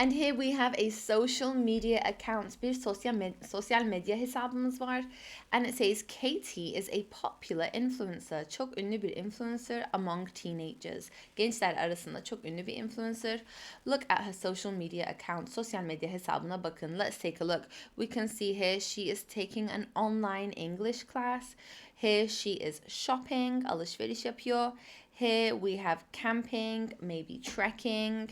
And here we have a social media account. Bir sosyal, med- sosyal medya hesabımız var. And it says Katie is a popular influencer. Çok ünlü bir influencer among teenagers. Gençler arasında çok ünlü bir influencer. Look at her social media account. Sosyal medya hesabına bakın. Let's take a look. We can see here she is taking an online English class. Here she is shopping, alışveriş yapıyor. Here we have camping, maybe trekking.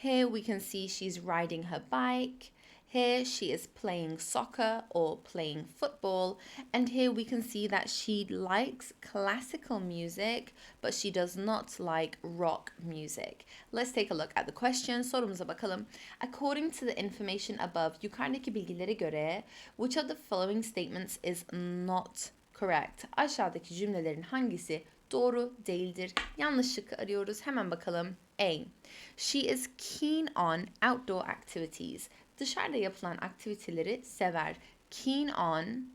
Here we can see she's riding her bike. Here she is playing soccer or playing football. And here we can see that she likes classical music, but she does not like rock music. Let's take a look at the question. According to the information above, which of the following statements is not correct? Aşağıdaki cümlelerin hangisi doğru değildir? Yanlış şıkkı arıyoruz. Hemen bakalım. A. She is keen on outdoor activities. Dışarıda yapılan aktiviteleri sever. Keen on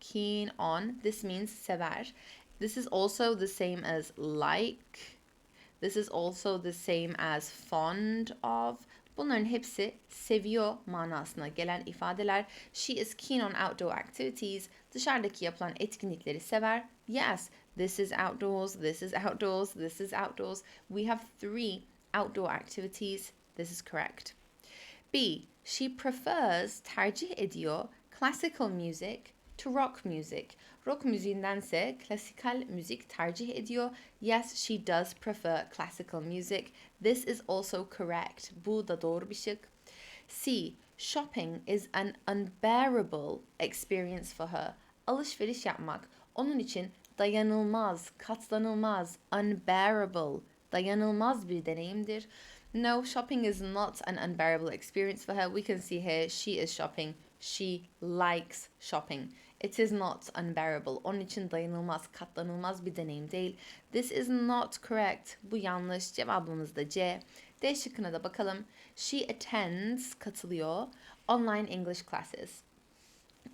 keen on this means sever. This is also the same as like. This is also the same as fond of. Bunların hepsi seviyor manasına gelen ifadeler. She is keen on outdoor activities. Dışarıdaki yapılan etkinlikleri sever. Yes, this is outdoors, this is outdoors, this is outdoors. We have three outdoor activities. This is correct. B. She prefers tercih ediyor classical music to rock music. Rock müziğindense klasikal müzik tercih ediyor. Yes, she does prefer classical music. This is also correct. Bu da doğru bir şık. C. Shopping is an unbearable experience for her. Alışveriş yapmak onun için dayanılmaz, katlanılmaz, unbearable, dayanılmaz bir deneyimdir. No, shopping is not an unbearable experience for her. We can see here she is shopping. She likes shopping. It is not unbearable. Onun için dayanılmaz, katlanılmaz bir deneyim değil. This is not correct. Bu yanlış. Cevabımız da C. D şıkkına da bakalım. She attends, katılıyor, online English classes.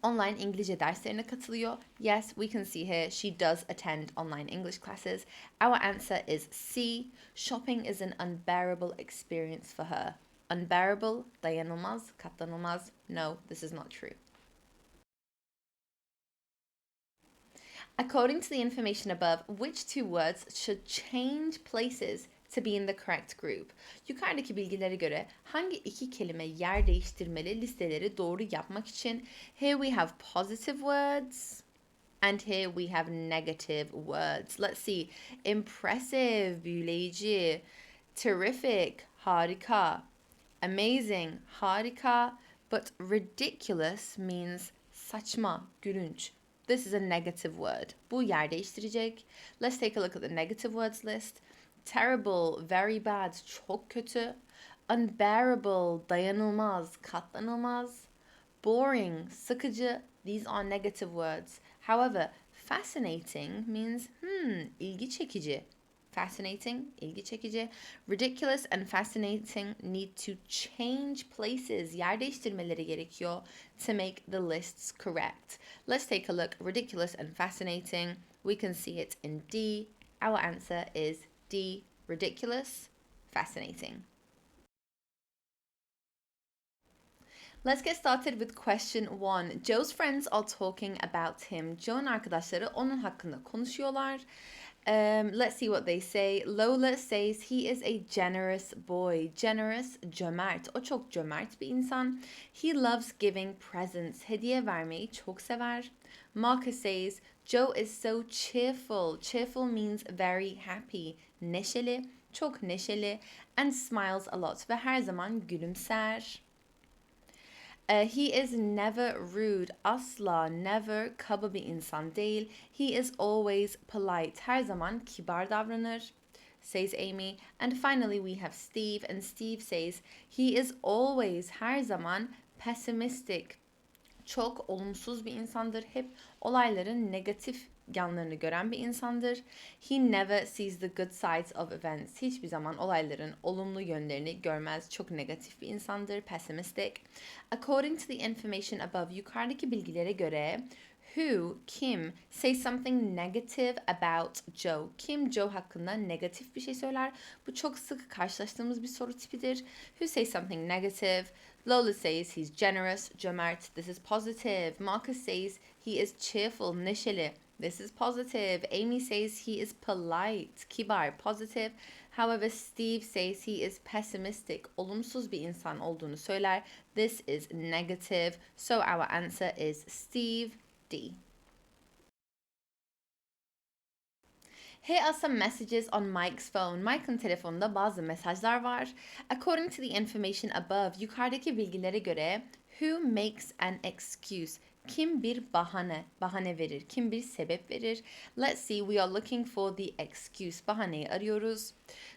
Online İngilizce derslerine katılıyor. Yes, we can see here she does attend online English classes. Our answer is C. Shopping is an unbearable experience for her. Unbearable, dayanılmaz, katlanılmaz. No, this is not true. According to the information above, which two words should change places to be in the correct group? Yukarıdaki bilgilere göre hangi iki kelime yer değiştirmeli listeleri doğru yapmak için? Here we have positive words and here we have negative words. Let's see. Impressive, büyüleyici, terrific, harika, amazing, harika, but ridiculous means saçma, gülünç. This is a negative word. Bu yer değiştirecek. Let's take a look at the negative words list. Terrible, very bad, çok kötü. Unbearable, dayanılmaz, katlanılmaz. Boring, sıkıcı. These are negative words. However, fascinating means hmm, ilgi çekici. Fascinating, ilgi çekici. Ridiculous and fascinating need to change places. Yer değiştirmeleri gerekiyor to make the lists correct. Let's take a look. Ridiculous and fascinating. We can see it in D. Our answer is D. Ridiculous, fascinating. Let's get started with question one. Joe's friends are talking about him. Joe'nun arkadaşları onun hakkında konuşuyorlar. Um, let's see what they say. Lola says he is a generous boy. Generous, cömert. O çok cömert bir insan. He loves giving presents. Hediye vermeyi çok sever. Marcus says Joe is so cheerful. Cheerful means very happy. Neşeli, çok neşeli. And smiles a lot ve her zaman gülümser. Uh, he is never rude. Asla, never kaba bir insan değil. He is always polite. Her zaman kibar davranır. Says Amy. And finally we have Steve. And Steve says he is always, her zaman pessimistic. Çok olumsuz bir insandır. Hep olayların negatif yanlarını gören bir insandır. He never sees the good sides of events. Hiçbir zaman olayların olumlu yönlerini görmez. Çok negatif bir insandır. Pessimistic. According to the information above, yukarıdaki bilgilere göre Who, kim, say something negative about Joe. Kim Joe hakkında negatif bir şey söyler. Bu çok sık karşılaştığımız bir soru tipidir. Who say something negative? Lola says he's generous, cömert. This is positive. Marcus says he is cheerful, neşeli. This is positive. Amy says he is polite, kibar, positive. However, Steve says he is pessimistic, olumsuz bir insan olduğunu söyler. This is negative. So our answer is Steve D. Here are some messages on Mike's phone. Mike'ın telefonunda bazı mesajlar var. According to the information above, yukarıdaki bilgilere göre who makes an excuse? Kim bir bahane, bahane verir? Kim bir sebep verir? Let's see, we are looking for the excuse. Bahaneyi arıyoruz.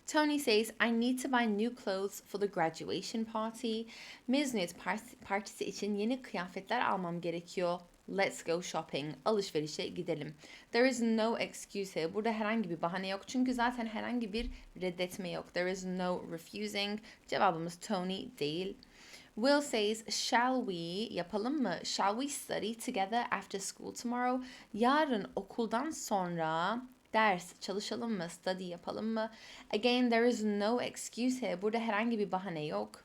Tony says, I need to buy new clothes for the graduation party. Mezuniyet partisi için yeni kıyafetler almam gerekiyor. Let's go shopping. Alışverişe gidelim. There is no excuse here. Burada herhangi bir bahane yok. Çünkü zaten herhangi bir reddetme yok. There is no refusing. Cevabımız Tony değil. Will says, shall we, yapalım mı? Shall we study together after school tomorrow? Yarın okuldan sonra ders çalışalım mı? Study yapalım mı? Again, there is no excuse here. Burada herhangi bir bahane yok.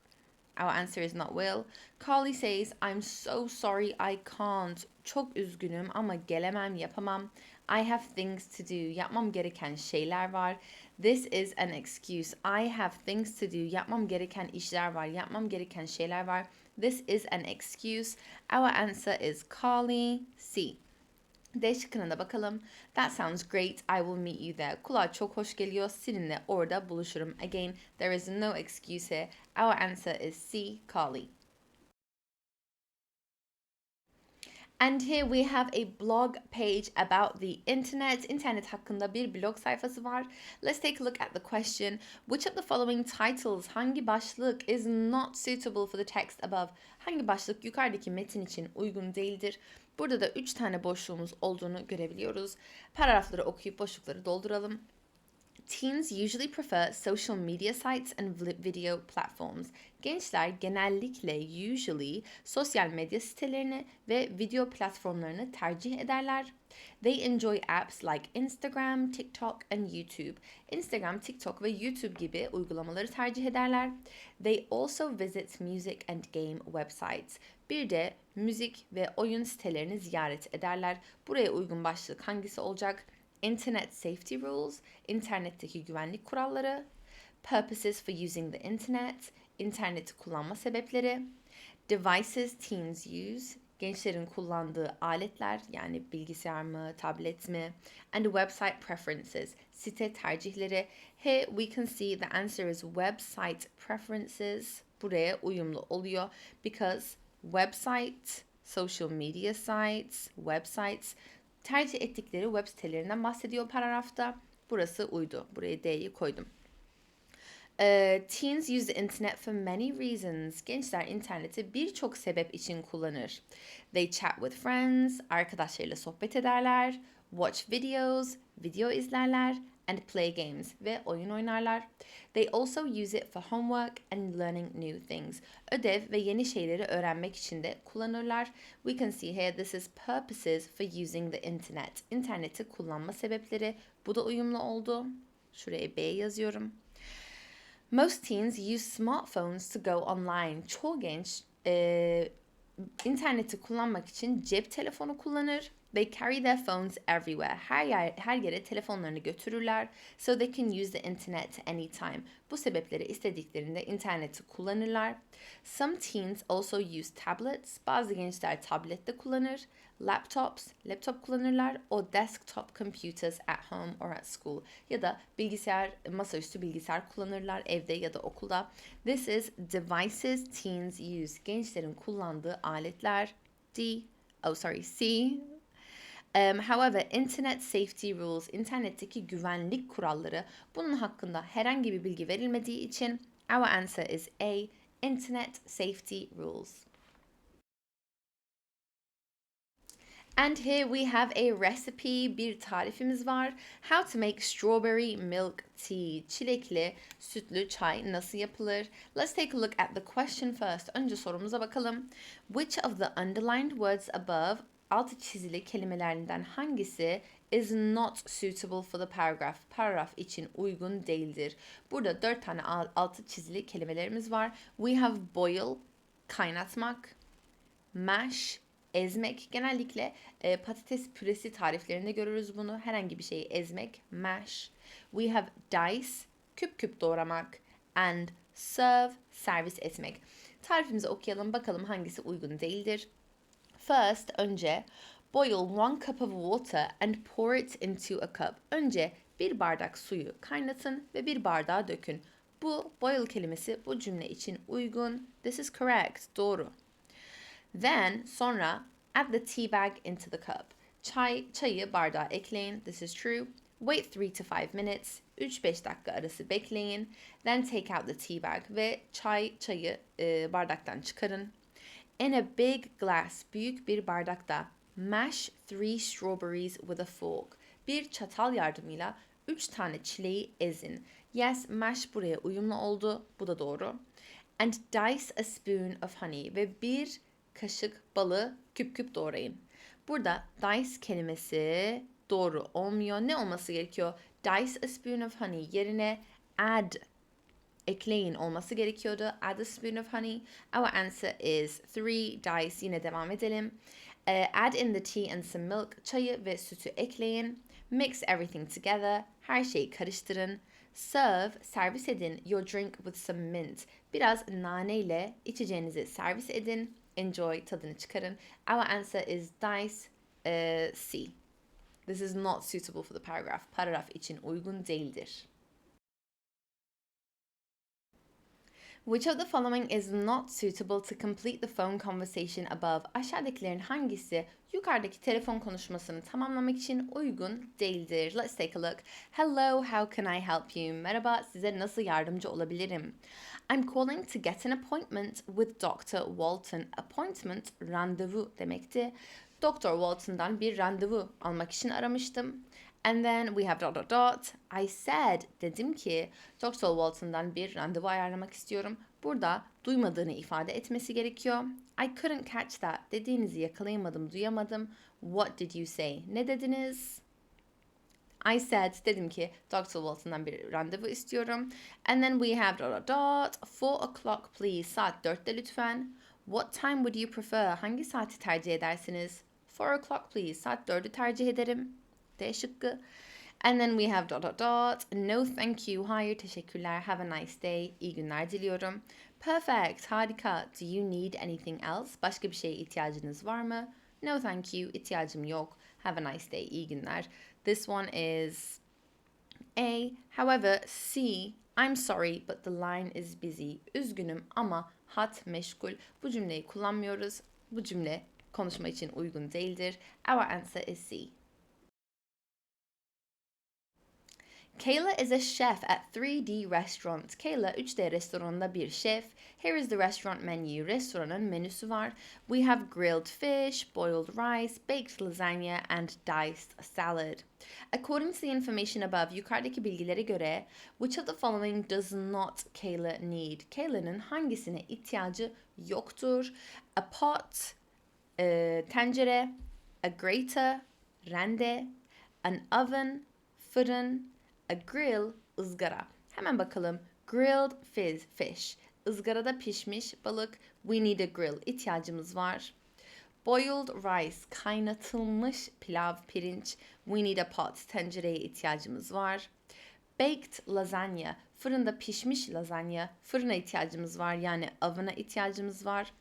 Our answer is not will. Carly says, I'm so sorry I can't. Çok üzgünüm ama gelemem, yapamam. I have things to do. Yapmam gereken şeyler var. This is an excuse. I have things to do. Yapmam gereken işler var. Yapmam gereken şeyler var. This is an excuse. Our answer is Carly C. D şıkkına bakalım. That sounds great. I will meet you there. Kulağa çok hoş geliyor. Seninle orada buluşurum. Again, there is no excuse here. Our answer is C. Carly. And here we have a blog page about the internet. İnternet hakkında bir blog sayfası var. Let's take a look at the question. Which of the following titles, hangi başlık is not suitable for the text above? Hangi başlık yukarıdaki metin için uygun değildir? Burada da 3 tane boşluğumuz olduğunu görebiliyoruz. Paragrafları okuyup boşlukları dolduralım. Teens usually prefer social media sites and video platforms. Gençler genellikle usually sosyal medya sitelerini ve video platformlarını tercih ederler. They enjoy apps like Instagram, TikTok and YouTube. Instagram, TikTok ve YouTube gibi uygulamaları tercih ederler. They also visit music and game websites. Bir de müzik ve oyun sitelerini ziyaret ederler. Buraya uygun başlık hangisi olacak? Internet safety rules, internetteki güvenlik kuralları, purposes for using the internet, interneti kullanma sebepleri, devices teens use, gençlerin kullandığı aletler yani bilgisayar mı, tablet mi, and website preferences, site tercihleri. Here we can see the answer is website preferences. Buraya uyumlu oluyor because website, social media sites, websites tercih ettikleri web sitelerinden bahsediyor paragrafta. Burası uydu. Buraya D'yi koydum. Uh, teens use the internet for many reasons. Gençler interneti birçok sebep için kullanır. They chat with friends, arkadaşlarıyla sohbet ederler, watch videos, video izlerler, and play games ve oyun oynarlar. They also use it for homework and learning new things. Ödev ve yeni şeyleri öğrenmek için de kullanırlar. We can see here this is purposes for using the internet. İnterneti kullanma sebepleri. Bu da uyumlu oldu. Şuraya B yazıyorum. Most teens use smartphones to go online. Çoğu genç e, interneti kullanmak için cep telefonu kullanır. They carry their phones everywhere. Her, yer, her yere telefonlarını götürürler. So they can use the internet anytime. Bu sebepleri istediklerinde interneti kullanırlar. Some teens also use tablets. Bazı gençler tablette kullanır. Laptops, laptop kullanırlar. O desktop computers at home or at school. Ya da bilgisayar, masaüstü bilgisayar kullanırlar evde ya da okulda. This is devices teens use. Gençlerin kullandığı aletler. D, oh sorry, C, Um, however, internet safety rules, internetteki güvenlik kuralları bunun hakkında herhangi bir bilgi verilmediği için our answer is A, internet safety rules. And here we have a recipe, bir tarifimiz var. How to make strawberry milk tea. Çilekli sütlü çay nasıl yapılır? Let's take a look at the question first. Önce sorumuza bakalım. Which of the underlined words above altı çizili kelimelerden hangisi is not suitable for the paragraph? Paragraf için uygun değildir. Burada dört tane al- altı çizili kelimelerimiz var. We have boil, kaynatmak, mash, ezmek. Genellikle e, patates püresi tariflerinde görürüz bunu. Herhangi bir şeyi ezmek, mash. We have dice, küp küp doğramak and serve, servis etmek. Tarifimizi okuyalım bakalım hangisi uygun değildir. First, önce boil one cup of water and pour it into a cup. Önce bir bardak suyu kaynatın ve bir bardağa dökün. Bu boil kelimesi bu cümle için uygun. This is correct. Doğru. Then sonra add the tea bag into the cup. Çay, çayı bardağa ekleyin. This is true. Wait 3 to 5 minutes. 3-5 dakika arası bekleyin. Then take out the tea bag ve çay çayı e, bardaktan çıkarın. In a big glass, büyük bir bardakta mash three strawberries with a fork. Bir çatal yardımıyla 3 tane çileği ezin. Yes, mash buraya uyumlu oldu. Bu da doğru. And dice a spoon of honey ve bir kaşık balı küp küp doğrayın. Burada dice kelimesi doğru olmuyor. Ne olması gerekiyor? Dice a spoon of honey yerine add ekleyin olması gerekiyordu. Add a spoon of honey. Our answer is three dice. Yine devam edelim. Uh, add in the tea and some milk. Çayı ve sütü ekleyin. Mix everything together. Her şeyi karıştırın. Serve, servis edin your drink with some mint. Biraz nane ile içeceğinizi servis edin. Enjoy, tadını çıkarın. Our answer is dice uh, C. This is not suitable for the paragraph. Paragraf için uygun değildir. Which of the following is not suitable to complete the phone conversation above? Aşağıdakilerin hangisi yukarıdaki telefon konuşmasını tamamlamak için uygun değildir? Let's take a look. Hello, how can I help you? Merhaba, size nasıl yardımcı olabilirim? I'm calling to get an appointment with Dr. Walton. Appointment, randevu demekti. Dr. Walton'dan bir randevu almak için aramıştım. And then we have dot dot dot. I said, dedim ki Dr. Walton'dan bir randevu ayarlamak istiyorum. Burada duymadığını ifade etmesi gerekiyor. I couldn't catch that. Dediğinizi yakalayamadım, duyamadım. What did you say? Ne dediniz? I said, dedim ki Dr. Walton'dan bir randevu istiyorum. And then we have dot dot dot. Four o'clock please. Saat dörtte lütfen. What time would you prefer? Hangi saati tercih edersiniz? Four o'clock please. Saat dördü tercih ederim. D şıkkı. And then we have dot dot dot. No thank you. Hayır teşekkürler. Have a nice day. İyi günler diliyorum. Perfect. Harika. Do you need anything else? Başka bir şeye ihtiyacınız var mı? No thank you. İhtiyacım yok. Have a nice day. İyi günler. This one is A. However, C. I'm sorry but the line is busy. Üzgünüm ama hat meşgul. Bu cümleyi kullanmıyoruz. Bu cümle konuşma için uygun değildir. Our answer is C. Kayla is a chef at 3D Restaurant. Kayla 3D restoranında bir şef. Here is the restaurant menu. Restoranın menüsü var. We have grilled fish, boiled rice, baked lasagna and diced salad. According to the information above, yukarıdaki bilgilere göre which of the following does not Kayla need? Kayla'nın hangisine ihtiyacı yoktur? A pot, e, tencere, a grater, rende, an oven, fırın, a grill, ızgara. Hemen bakalım. Grilled fish, fish. Izgarada pişmiş balık. We need a grill. İhtiyacımız var. Boiled rice, kaynatılmış pilav, pirinç. We need a pot, tencereye ihtiyacımız var. Baked lasagna, fırında pişmiş lazanya. Fırına ihtiyacımız var yani oven'a ihtiyacımız var.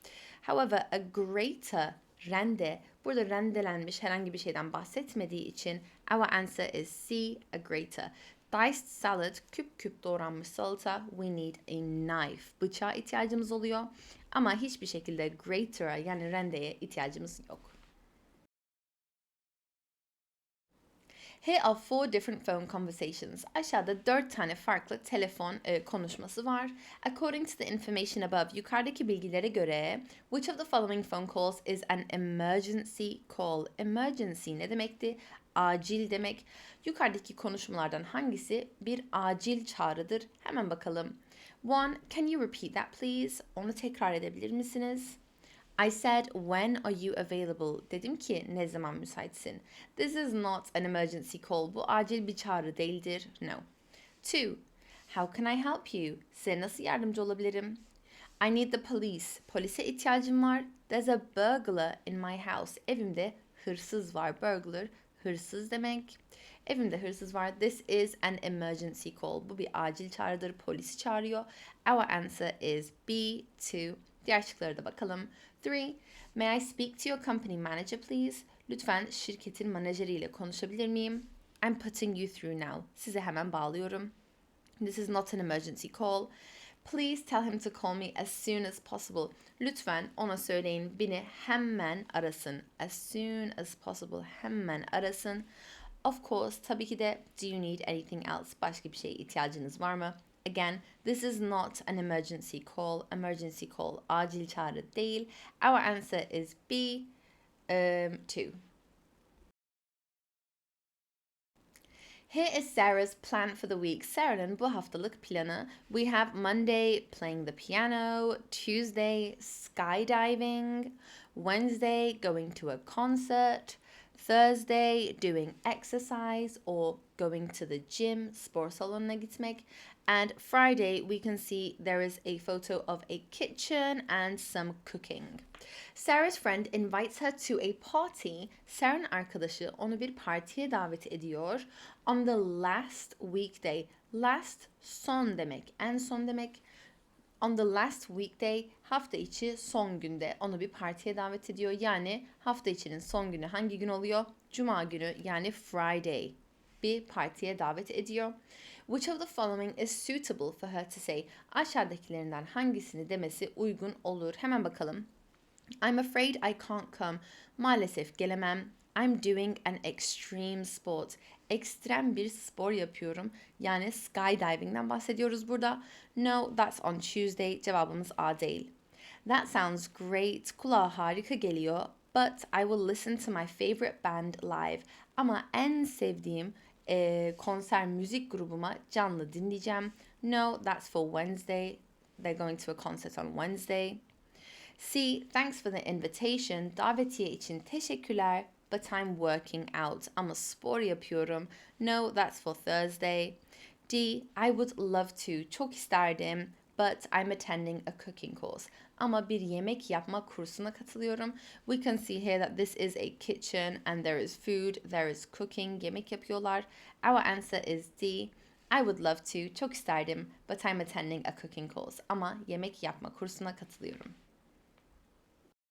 However, a grater, rende, burada rendelenmiş herhangi bir şeyden bahsetmediği için our answer is C, a grater. Diced salad, küp küp doğranmış salata. We need a knife. Bıçağa ihtiyacımız oluyor. Ama hiçbir şekilde grater'a yani rendeye ihtiyacımız yok. Here are four different phone conversations. Aşağıda dört tane farklı telefon e, konuşması var. According to the information above, yukarıdaki bilgilere göre, which of the following phone calls is an emergency call? Emergency ne demekti? Acil demek. Yukarıdaki konuşmalardan hangisi bir acil çağrıdır? Hemen bakalım. One, can you repeat that please? Onu tekrar edebilir misiniz? I said, when are you available? Dedim ki, ne zaman müsaitsin? This is not an emergency call. Bu acil bir çağrı değildir. No. Two, how can I help you? Size nasıl yardımcı olabilirim? I need the police. Polise ihtiyacım var. There's a burglar in my house. Evimde hırsız var. Burglar, hırsız demek. Evimde hırsız var. This is an emergency call. Bu bir acil çağrıdır. Polisi çağırıyor. Our answer is B, two. Diğer şıklara da bakalım. Three, may I speak to your company manager please? Lütfen şirketin menajeriyle konuşabilir miyim? I'm putting you through now. Size hemen bağlıyorum. This is not an emergency call. Please tell him to call me as soon as possible. Lütfen ona söyleyin beni hemen arasın. As soon as possible hemen arasın. Of course, tabii ki de do you need anything else? Başka bir şeye ihtiyacınız var mı? Again, this is not an emergency call. Emergency call acil çağrı değil. Our answer is B, um, two. Here is Sarah's plan for the week. Sarah'ın bu haftalık planı. We have Monday playing the piano, Tuesday skydiving, Wednesday going to a concert, Thursday doing exercise or going to the gym, spor salonuna gitmek. And Friday we can see there is a photo of a kitchen and some cooking. Sarah's friend invites her to a party. Sarah'ın arkadaşı onu bir partiye davet ediyor. On the last weekday. Last son demek. En son demek. On the last weekday hafta içi son günde onu bir partiye davet ediyor. Yani hafta içinin son günü hangi gün oluyor? Cuma günü yani Friday bir partiye davet ediyor. Which of the following is suitable for her to say? Aşağıdakilerinden hangisini demesi uygun olur? Hemen bakalım. I'm afraid I can't come. Maalesef gelemem. I'm doing an extreme sport. Ekstrem bir spor yapıyorum. Yani skydiving'den bahsediyoruz burada. No, that's on Tuesday. Cevabımız A değil. That sounds great. Kulağa. But I will listen to my favorite band live. Ama en sevdiğim e, konser müzik grubuma canlı dinleyeceğim. No, that's for Wednesday. They're going to a concert on Wednesday. C. Thanks for the invitation. Davetiye için teşekkürler. But I'm working out. Ama spor yapıyorum. No, that's for Thursday. D. I would love to. Çok isterdim. But I'm attending a cooking course. Ama bir yemek yapma kursuna katılıyorum. We can see here that this is a kitchen and there is food, there is cooking. Yemek yapıyorlar. Our answer is D. I would love to. Çok isterdim. But I'm attending a cooking course. Ama yemek yapma kursuna katılıyorum.